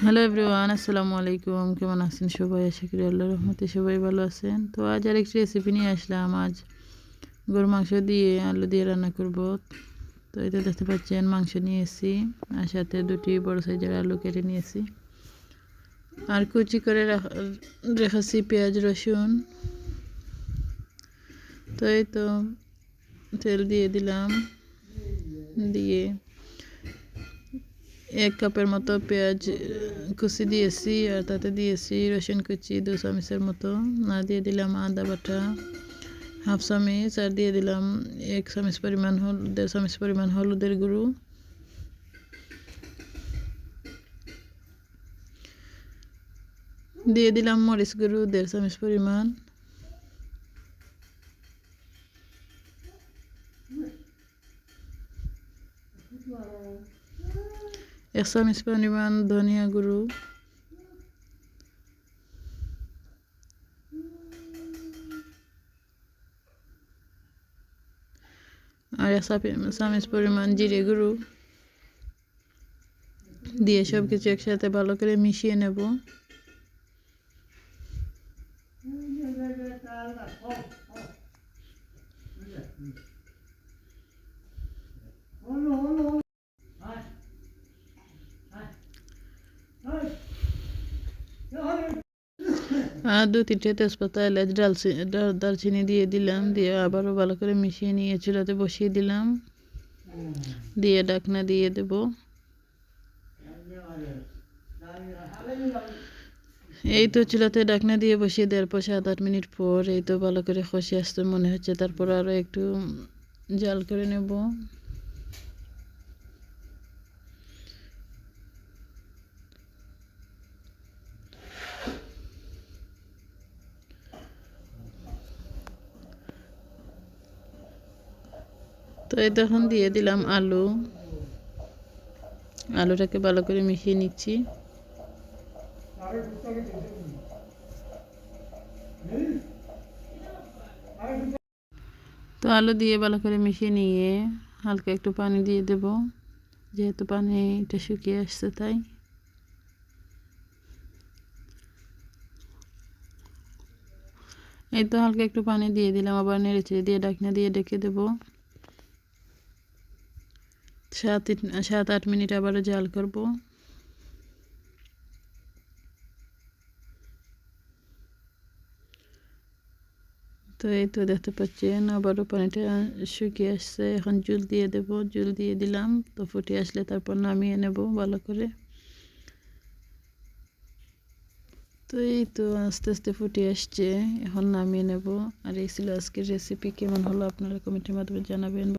Hello everyone আসসালামু আলাইকুম। কেমন আছেন সবাই? আশা করি আল্লাহ রহমতে সবাই ভালো আছেন। তো আজ আর একটি রেসিপি নিয়ে আসলাম। আজ গরু মাংস দিয়ে আলু দিয়ে রান্না করব। তো এটা দেখতে পাচ্ছেন, মাংস নিয়েছি আর সাথে দুটি বড় সাইজের আলু কেটে নিয়েছি। আর কুচি করে রাখা- রেখেছি পেঁয়াজ, রসুন। তো এই তো তেল দিয়ে দিলাম। দিয়ে এক কাপের মতো পেঁয়াজ কুচি দিয়েছি আর তাতে দিয়েছি রসুন কুচি, দু চামচের মতো। আর দিয়ে দিলাম আদা বাটা, হাফ চামচ, আর দিয়ে দিলাম এক চামচ পরিমাণ হল, দেড় চামচ পরিমাণ হলুদের গুঁড়ো। দিয়ে দিলাম মরিচ গুঁড়ো, দেড় চামচ পরিমাণ। এক চামচ পরিমাণ ধনিয়া গুঁড়ো। আর এক চামচ পরিমাণ জিরে গুঁড়ো। দিয়ে সব কিছু একসাথে ভালো করে মিশিয়ে নেব। আর দু তিনটে তেজপাতা, এলাচ দারচিনি দিয়ে দিলাম, দিয়ে আবারও ভালো করে মিশিয়ে নিয়ে চুলাতে বসিয়ে দিলাম। দিয়ে ডাকনা দিয়ে দেব। এই তো চুলাতে ডাকনা দিয়ে বসিয়ে দেওয়ার পর সাত আট মিনিট পর এই তো ভালো করে খসে আসতে মনে হচ্ছে। তারপর আরও একটু জাল করে নেব। তো এই তখন দিয়ে দিলাম আলু। আলুটাকে ভালো করে মিশিয়ে নিচ্ছি। তো আলু দিয়ে ভালো করে মিশিয়ে নিয়ে হালকা একটু পানি দিয়ে দেব। যেহেতু পানিটা শুকিয়ে আসছে তাই। এই তো হালকা একটু পানি দিয়ে দিলাম। আবার নেড়ে চেড়ে দিয়ে ডাকনা দিয়ে ডেকে দেবো। সাত সাত আট মিনিট আবারও জাল করব। তো এই তো দেখতে পাচ্ছেন, আবারও পানিটা শুকিয়ে আসছে। এখন জল দিয়ে দেব। জল দিয়ে দিলাম, তো ফুটে আসলে তারপর নামিয়ে নেব ভালো করে। তো এই তো আস্তে আস্তে ফুটে আসছে, এখন নামিয়ে নেব। আর এই ছিল আজকের রেসিপি কেমন হলো আপনারা কমেন্টের মাধ্যমে জানাবেন।